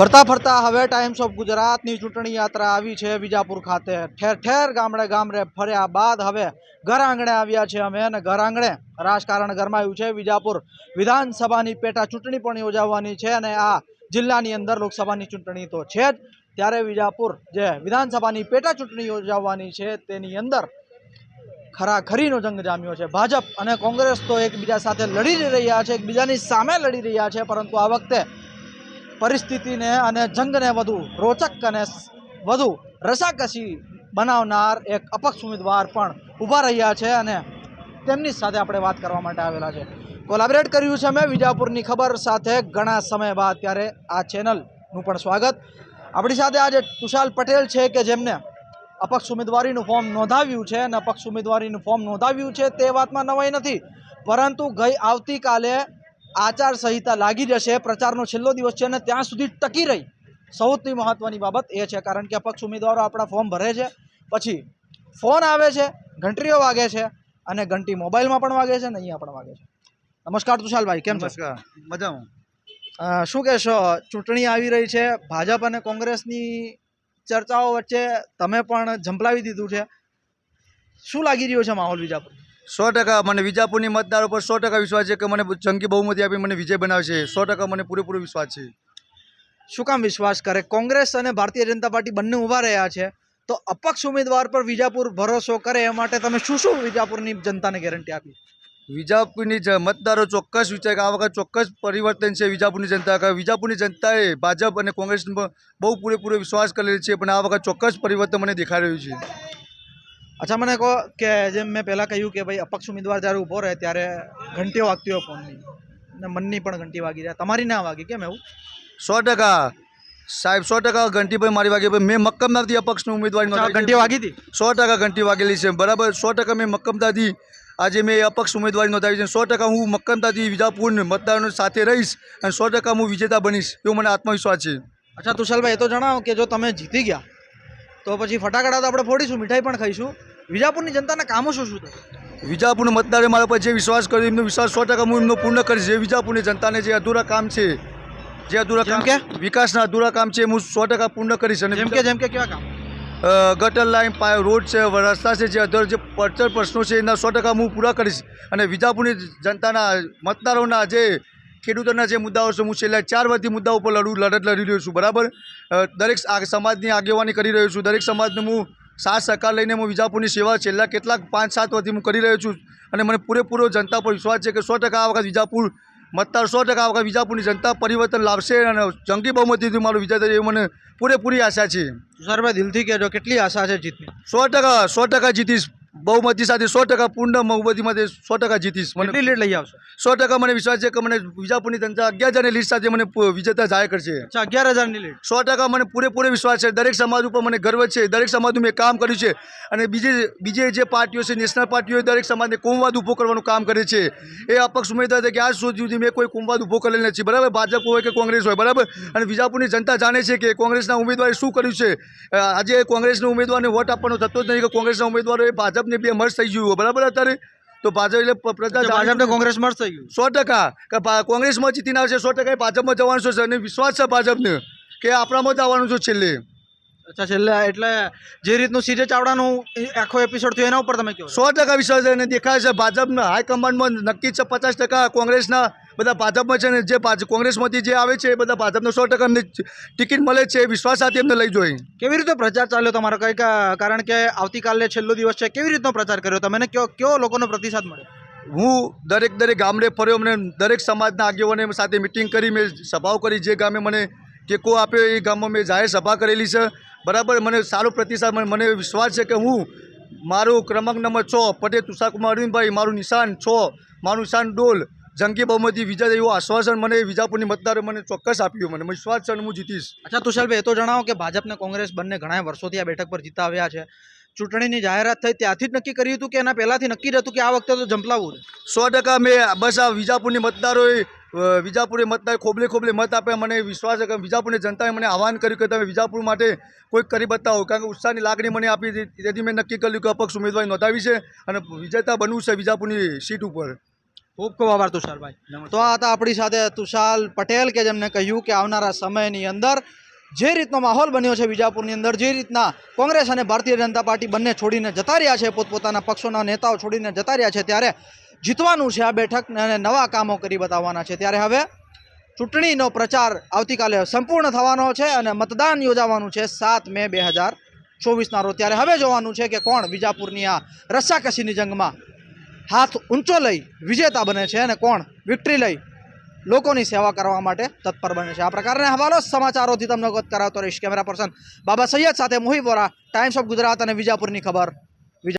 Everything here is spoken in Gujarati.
ફરતા ફરતા હવે ટાઈમ્સ ઓફ ગુજરાતની ચૂંટણી યાત્રા આવી છે વિજાપુર ખાતે. ઠેર ઠેર ગામડે ગામડે ફર્યા બાદ હવે ઘર આંગણે આવ્યા છે અમે અને ઘર આંગણે રાજકારણ ગરમાયું છે. વિજાપુર વિધાનસભાની પેટા ચૂંટણી પણ યોજાવાની છે અને આ જિલ્લાની અંદર લોકસભાની ચૂંટણી તો છે જ. ત્યારે વિજાપુર જે વિધાનસભાની પેટા ચૂંટણી યોજાવાની છે તેની અંદર ખરાખરીનો જંગ જામ્યો છે. ભાજપ અને કોંગ્રેસ તો એકબીજા સાથે લડી રહ્યા છે, એકબીજાની સામે લડી રહ્યા છે, પરંતુ આ વખતે પરિસ્થિતિને અને જંગને વધુ રોચક અને વધુ રસાકસી બનાવનાર એક અપક્ષ ઉમેદવાર પણ ઊભા રહ્યા છે અને તેમની સાથે આપણે વાત કરવા માટે આવેલા છે. કોલાબરેટ કર્યું છે મેં વિજાપુરની ખબર સાથે ઘણા સમય બાદ ત્યારે આ ચેનલનું પણ સ્વાગત. આપણી સાથે આજે તુષાલ પટેલ છે કે જેમને અપક્ષ ઉમેદવારીનું ફોર્મ નોંધાવ્યું છે અને અપક્ષ ઉમેદવારીનું ફોર્મ નોંધાવ્યું છે તે વાતમાં નવાઈ નથી. પરંતુ ગઈ આવતીકાલે આચાર સંહિતા લાગી જશે પ્રચારનો છેલ્લો દિવસ છે અને ત્યાં સુધી ટકી રહી. સૌથી મહત્વની બાબત એ છે કારણ કે અપક્ષ ઉમેદવારો આપણા ફોર્મ ભરે છે પછી ફોન આવે છે ઘંટડીઓ વાગે છે અને ઘંટી મોબાઈલમાં પણ વાગે છે ને અહીંયા પણ વાગે છે. નમસ્કાર તુષાલભાઈ કેમ છો? નમસ્કાર મજામાં. શું કહેશો? ચૂંટણી આવી રહી છે ભાજપ અને કોંગ્રેસની ચર્ચાઓ વચ્ચે તમે પણ ઝંપલાવી દીધું છે. શું લાગી રહ્યો છે માહોલ વિજાપુર? સો ટકા મને વિજાપુરની મતદારો પર સો ટકા વિશ્વાસ છે કે મને જંગી બહુમતી આપી મને વિજય બનાવશે. સો ટકા મને પૂરેપૂરો વિશ્વાસ છે. શું કામ વિશ્વાસ કરે? કોંગ્રેસ અને ભારતીય જનતા પાર્ટી બંને ઊભા રહ્યા છે. તો અપક્ષ ઉમેદવાર પર વિજાપુર ભરોસો કરે એ માટે તમે શું શું વિજાપુરની જનતાને ગેરંટી આપી? વિજાપુરની મતદારો ચોક્કસ વિચાર કે આ વખત ચોક્કસ પરિવર્તન છે વિજાપુરની જનતા કે વિજાપુરની જનતાએ ભાજપ અને કોંગ્રેસ બહુ પૂરેપૂરો વિશ્વાસ કરેલો છે પણ આ વખત ચોક્કસ પરિવર્તન મને દેખાઈ રહ્યું છે. અચ્છા મને કહો કે જેમ મેં પહેલાં કહ્યું કે ભાઈ અપક્ષ ઉમેદવાર જ્યારે ઊભો રહે ત્યારે ઘંટીઓ વાગતી હોય ફોનની. અને મનની પણ ઘંટી વાગી જાય. તમારી ના વાગી કેમ એવું? સો ટકા. સાહેબ સો ટકા ઘંટી ભાઈ મારી વાગી ભાઈ મેં મક્કમદારથી અપક્ષની ઉમેદવારી ઘંટી વાગી હતી? સો ટકા ઘંટી વાગેલી છે. બરાબર? સો ટકા મેં મક્કમદારથી આજે મેં અપક્ષ ઉમેદવારી નોંધાવી છે. સો ટકા હું મક્કમતાથી વિજાપુર મતદારોની સાથે રહીશ અને સો ટકા હું વિજેતા બનીશ એવો મને આત્મવિશ્વાસ છે. અચ્છા તુષાલભાઈ એ તો જણાવો કે જો તમે જીતી ગયા તો પછી ફટાકડા તો આપણે ફોડીશું મીઠાઈ પણ ખાઈશું. વિજાપુરની જનતાના કામો શું શું થશે વિજાપુરના મતદારે મારા પર જે વિશ્વાસ કર્યો એમનો વિશ્વાસ સો ટકા હું એમનો પૂર્ણ કરીશ. જે વિજાપુરની જનતાને જે અધૂરા કામ છે જે અધૂરા કામ કે? વિકાસના અધૂરા કામ છે હું સો ટકા પૂર્ણ કરીશ. અને જેમ કે જેમ કે કેવા કામ? ગટર લાઈન પાય રોડ છે રસ્તા છે જે અધર જે પડતર પ્રશ્નો છે એના સો ટકા હું પૂરા કરીશ. અને વિજાપુરની જનતાના મતદારોના જે ખેડૂતોના જે મુદ્દાઓ છે હું છેલ્લા ચાર વર્ષથી મુદ્દાઓ ઉપર લડું લડત લડી રહ્યો છું બરાબર? દરેક સમાજની આગેવાની કરી રહ્યો છું દરેક સમાજને હું સાથ સહકાર લઈને હું વિજાપુરની સેવા છેલ્લા કેટલાક પાંચ સાત વર્ષથી હું કરી રહ્યો છું. અને મને પૂરેપૂરો જનતા પર વિશ્વાસ છે કે સો ટકા આ વખત વિજાપુર મતદાર સો ટકા આ વખત વિજાપુરની જનતા પરિવર્તન લાવશે અને જંગી બહુમતીથી મારું વિજય થશે એવી મને પૂરેપૂરી આશા છે. તુષારભાઈ દિલથી કહેજો કેટલી આશા છે જીતની? સો ટકા સો ટકા જીતીશ. બહુમતી સાથે સો ટકા પૂર્ણ બહુમતીમાંથી સો ટકા જીતીશ. મને લીડ લઈ આવશો? સો ટકા મને વિશ્વાસ છે કે મને વિજાપુરની જનતા અગિયાર હજારની લીડ સાથે મને વિજેતા જાહેર કરશે. અગિયાર હજારની લીડ. સો ટકા મને પૂરેપૂરો વિશ્વાસ છે. દરેક સમાજ ઉપર મને ગર્વ છે. દરેક સમાજનું મેં કામ કર્યું છે. અને બીજી બીજી જે પાર્ટીઓ છે નેશનલ પાર્ટીઓ દરેક સમાજને કુંવાદ ઊભો કરવાનું કામ કરે છે. એ અપક્ષ ઉમેદવાર કે આજ સુધી મેં કોઈ કુંવાદ ઊભો કરેલ નથી. બરાબર? ભાજપ હોય કે કોંગ્રેસ હોય બરાબર? અને વિજાપુરની જનતા જાણે છે કે કોંગ્રેસના ઉમેદવારે શું કર્યું છે? આજે કોંગ્રેસના ઉમેદવારને વોટ આપવાનો થતો જ નહીં કે કોંગ્રેસના ઉમેદવારોએ ભાજપને બે મર્જ થઈ ગયું બરાબર અત્યારે? તો ભાજપ એટલે પ્રજા કોંગ્રેસ મળશે ગયું. સો ટકા. કે કોંગ્રેસમાં જીતીને આવશે સો ટકા ભાજપમાં જવાનું છે અને વિશ્વાસ છે ભાજપને કે આપણામાં જ આવવાનું છે છેલ્લે. અચ્છા છેલ્લે એટલે જે રીતનું સીજે ચાવડાનું આખો એપિસોડ થયો એના ઉપર તમે કહો સો ટકા વિશ્વાસ છે દેખાય છે ભાજપના હાઈકમાન્ડમાં નક્કી છે પચાસ ટકા કોંગ્રેસના બધા ભાજપમાં છે ને જે કોંગ્રેસમાંથી જે આવે છે એ બધા ભાજપને સો ટકાની ટિકિટ મળે છે એ વિશ્વાસ સાથે એમને લઈ જોઈએ કેવી રીતે પ્રચાર ચાલ્યો તમારો? કઈ કારણ કે આવતીકાલે છેલ્લો દિવસ છે કેવી રીતનો પ્રચાર કર્યો તમે? કયો કયો લોકોનો પ્રતિસાદ મળ્યો? હું દરેક દરેક ગામડે ફર્યો મને દરેક સમાજના આગેવાને સાથે મિટિંગ કરી મેં સભાઓ કરી. જે ગામે મને ટેકો આપ્યો એ ગામમાં મેં જાહેર સભા કરેલી છે. બરાબર મને સારો પ્રતિસાદ મને વિશ્વાસ છે કે હું મારું ક્રમાંક નંબર છ પટેલ તુષારકુમાર અરવિંદભાઈ મારું નિશાન છ મારું નિશાન ડોલ જંગી બહુમતી વિજય એવું આશ્વાસન મને વિજાપુરની મતદારે મને ચોક્કસ આપ્યું. મને વિશ્વાસ છે હું જીતીશ. અચ્છા તુષારભાઈ એ તો જણાવો કે ભાજપ ને કોંગ્રેસ બંને ઘણા વર્ષોથી આ બેઠક પર જીતા આવ્યા છે. ચૂંટણીની જાહેરાત થઈ ત્યાંથી જ નક્કી કર્યું હતું કે એના પહેલાંથી નક્કી હતું કે આ વખતે તો જંપલાવું સો ટકા મેં બસ આ વિજાપુરની મતદારોએ વિજાપુરે મતદાર ખોબલે ખોબલે મત આપ્યા. મને વિશ્વાસ છે કે વિજાપુરની જનતાએ મને આહવાન કર્યું કે તમે વિજાપુર માટે કોઈક કરી બતાવો. કારણ કે ઉત્સાહની લાગણી મને આપી હતી. તેથી મેં નક્કી કર્યું કે અપક્ષ ઉમેદવારી નોંધાવી છે અને વિજેતા બનવું છે વિજાપુરની સીટ ઉપર. ખૂબ ખૂબ આભાર તુષારભાઈ. તો આ હતા આપણી સાથે તુષાર પટેલ કે જેમને કહ્યું કે આવનારા સમયની અંદર જે રીતનો માહોલ બન્યો છે વિજાપુરની અંદર જે રીતના કોંગ્રેસ અને ભારતીય જનતા પાર્ટી બંને છોડીને જતા રહ્યા છે પોતપોતાના પક્ષોના નેતાઓ છોડીને જતા રહ્યા છે ત્યારે જીતવાનું છે આ બેઠક અને નવા કામો કરી બતાવવાના છે. ત્યારે હવે ચૂંટણીનો પ્રચાર આવતીકાલે સંપૂર્ણ થવાનો છે અને મતદાન યોજાવાનું છે સાત મે બે હજાર ચોવીસના રોજ. ત્યારે હવે જોવાનું છે કે કોણ વિજાપુરની આ રસ્સાકસીની જંગમાં હાથ ઊંચો લઈ વિજેતા બને છે અને કોણ? વિક્ટરી લઈ લોકોની સેવા કરવા માટે તત્પર બને છે. આ પ્રકારના હવાલો સમાચારોથી તમને અવગત કરાવતો રહીશ કેમેરા પર્સન બાબા સૈયદ સાથે મોહી વોરા ટાઈમ્સ ઓફ ગુજરાત અને વિજાપુરની ખબર.